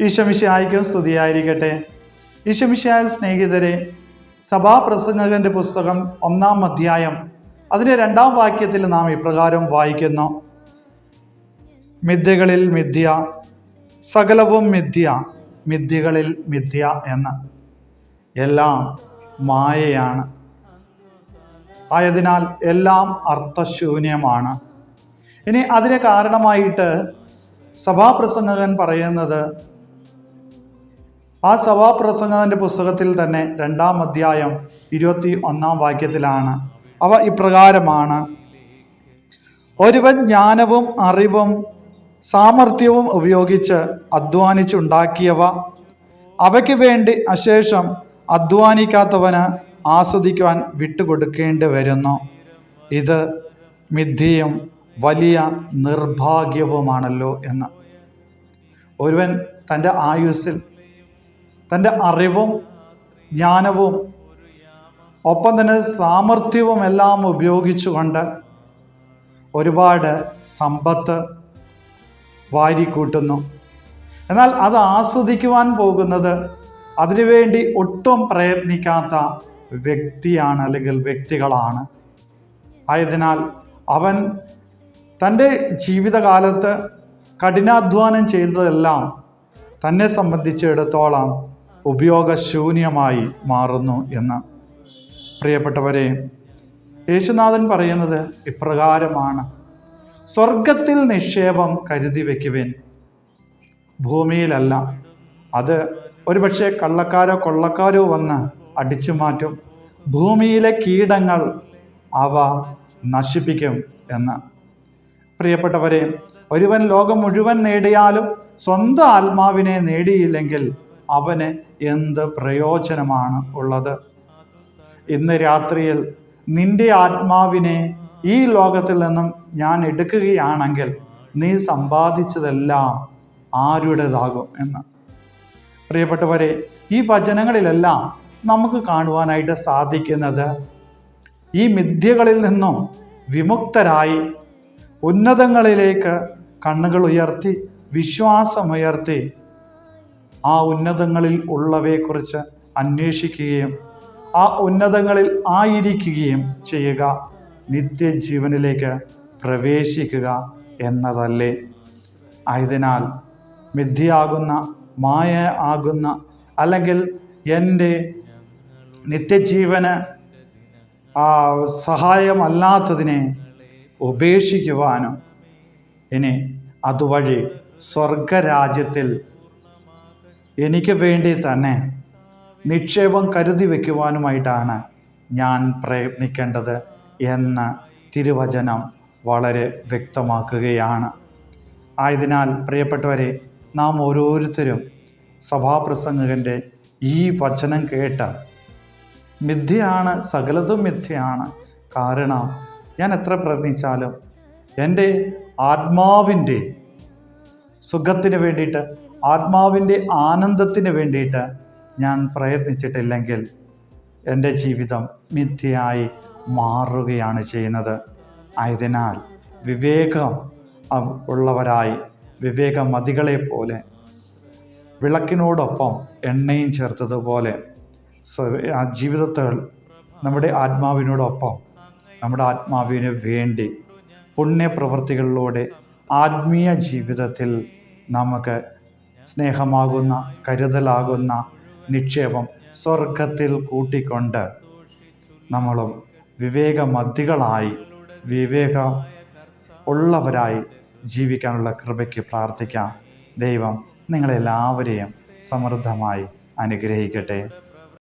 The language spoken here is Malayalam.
ഈശമിഷായിക്കും സ്തുതിയായിരിക്കട്ടെ. ഈശമിഷായ സ്നേഹിതരെ സഭാപ്രസംഗകന്റെ പുസ്തകം ഒന്നാം അധ്യായം അതിന്റെ രണ്ടാം വാക്യത്തിൽ നാം ഇപ്രകാരം വായിക്കുന്നു. മിഥ്യകളിൽ മിഥ്യ സകലവും മിഥ്യ മിഥ്യകളിൽ മിഥ്യ എന്ന്. എല്ലാം മായയാണ്. ആയതിനാൽ എല്ലാം അർത്ഥശൂന്യമാണ്. ഇനി അതിന് കാരണമായിട്ട് സഭാപ്രസംഗകൻ പറയുന്നത് ആ സഭാപ്രസംഗത്തിന്റെ പുസ്തകത്തിൽ തന്നെ രണ്ടാം അധ്യായം ഇരുപത്തി ഒന്നാം വാക്യത്തിലാണ്. അവ ഇപ്രകാരമാണ്. ഒരുവൻ ജ്ഞാനവും അറിവും സാമർഥ്യവും ഉപയോഗിച്ച് അധ്വാനിച്ചുണ്ടാക്കിയവ അവയ്ക്ക് വേണ്ടി അശേഷം അധ്വാനിക്കാത്തവന് ആസ്വദിക്കുവാൻ വിട്ടുകൊടുക്കേണ്ടി വരുന്നു. ഇത് മിഥ്യയും വലിയ നിർഭാഗ്യവുമാണല്ലോ എന്ന്. ഒരുവൻ തന്റെ ആയുസ്സിൽ തന്റെ അറിവും ജ്ഞാനവും ഒപ്പം തന്നെ സാമർഥ്യവും എല്ലാം ഉപയോഗിച്ചുകൊണ്ട് ഒരുപാട് സമ്പത്ത് വാരിക്കൂട്ടുന്നു. എന്നാൽ അത് ആസ്വദിക്കുവാൻ പോകുന്നത് അതിനുവേണ്ടി ഒട്ടും പ്രയത്നിക്കാത്ത വ്യക്തിയാണ് അല്ലെങ്കിൽ വ്യക്തികളാണ്. ആയതിനാൽ അവൻ തന്റെ ജീവിതകാലത്ത് കഠിനാധ്വാനം ചെയ്തതെല്ലാം തന്നെ സംബന്ധിച്ചിടത്തോളം ഉപയോഗശൂന്യമായി മാറുന്നു എന്ന്. പ്രിയപ്പെട്ടവരെ യേശുനാഥൻ പറയുന്നത് ഇപ്രകാരമാണ്. സ്വർഗത്തിൽ നിക്ഷേപം കരുതി വയ്ക്കുവിൻ ഭൂമിയിലല്ല. അത് ഒരുപക്ഷെ കള്ളക്കാരോ കൊള്ളക്കാരോ വന്ന് അടിച്ചു മാറ്റും. ഭൂമിയിലെ കീടങ്ങൾ അവ നശിപ്പിക്കും എന്ന്. പ്രിയപ്പെട്ടവരെ ഒരുവൻ ലോകം മുഴുവൻ നേടിയാലും സ്വന്തം ആത്മാവിനെ നേടിയില്ലെങ്കിൽ അവന് എന്ത് പ്രയോജനമാണ് ഉള്ളത്? ഇന്ന് രാത്രിയിൽ നിന്റെ ആത്മാവിനെ ഈ ലോകത്തിൽ നിന്നും ഞാൻ എടുക്കുകയാണെങ്കിൽ നീ സമ്പാദിച്ചതെല്ലാം ആരുടേതാകും എന്ന്. പ്രിയപ്പെട്ടവരെ ഈ വചനങ്ങളിലെല്ലാം നമുക്ക് കാണുവാനായിട്ട് സാധിക്കുന്നത് ഈ മിഥ്യകളിൽ നിന്നും വിമുക്തരായി ഉന്നതങ്ങളിലേക്ക് കണ്ണുകൾ ഉയർത്തി വിശ്വാസമുയർത്തി ആ ഉന്നതങ്ങളിൽ ഉള്ളവയെക്കുറിച്ച് അന്വേഷിക്കുകയും ആ ഉന്നതങ്ങളിൽ ആയിരിക്കുകയും ചെയ്യുക. നിത്യജീവനിലേക്ക് പ്രവേശിക്കുക എന്നതല്ലേ. ആയതിനാൽ മിഥ്യയാകുന്ന മായ ആകുന്ന അല്ലെങ്കിൽ എന്റെ നിത്യജീവന് സഹായമല്ലാത്തതിനെ ഉപേക്ഷിക്കുവാനും ഇനി അതുവഴി സ്വർഗരാജ്യത്തിൽ എനിക്ക് വേണ്ടി തന്നെ നിക്ഷേപം കരുതി വയ്ക്കുവാനുമായിട്ടാണ് ഞാൻ പ്രയത്നിക്കേണ്ടത് എന്ന് തിരുവചനം വളരെ വ്യക്തമാക്കുകയാണ്. ആയതിനാൽ പ്രിയപ്പെട്ടവരെ നാം ഓരോരുത്തരും സഭാപ്രസംഗകന്റെ ഈ വചനം കേട്ട് മിഥ്യയാണ് സകലതും മിഥ്യയാണ്. കാരണം ഞാൻ എത്ര പ്രയത്നിച്ചാലും എന്റെ ആത്മാവിന്റെ സുഖത്തിന് വേണ്ടിയിട്ട് ആത്മാവിന്റെ ആനന്ദത്തിന് വേണ്ടിയിട്ട് ഞാൻ പ്രയത്നിച്ചിട്ടില്ലെങ്കിൽ എന്റെ ജീവിതം മിഥ്യയായി മാറുകയാണ് ചെയ്യുന്നത്. ആയതിനാൽ വിവേകം ഉള്ളവരായി വിവേകമതികളെ പോലെ വിളക്കിനോടൊപ്പം എണ്ണയും ചേർത്തതുപോലെ ജീവിതത്തിൽ നമ്മുടെ ആത്മാവിനോടൊപ്പം നമ്മുടെ ആത്മാവിന് വേണ്ടി പുണ്യപ്രവൃത്തികളിലൂടെ ആത്മീയ ജീവിതത്തിൽ നമുക്ക് സ്നേഹമാകുന്ന കരുതലാകുന്ന നിക്ഷേപം സ്വർഗത്തിൽ കൂട്ടിക്കൊണ്ട് നമ്മളും വിവേകമതികളായി വിവേകം ഉള്ളവരായി ജീവിക്കാനുള്ള കൃപയ്ക്ക് പ്രാർത്ഥിക്കാം. ദൈവം നിങ്ങളെല്ലാവരെയും സമൃദ്ധമായി അനുഗ്രഹിക്കട്ടെ.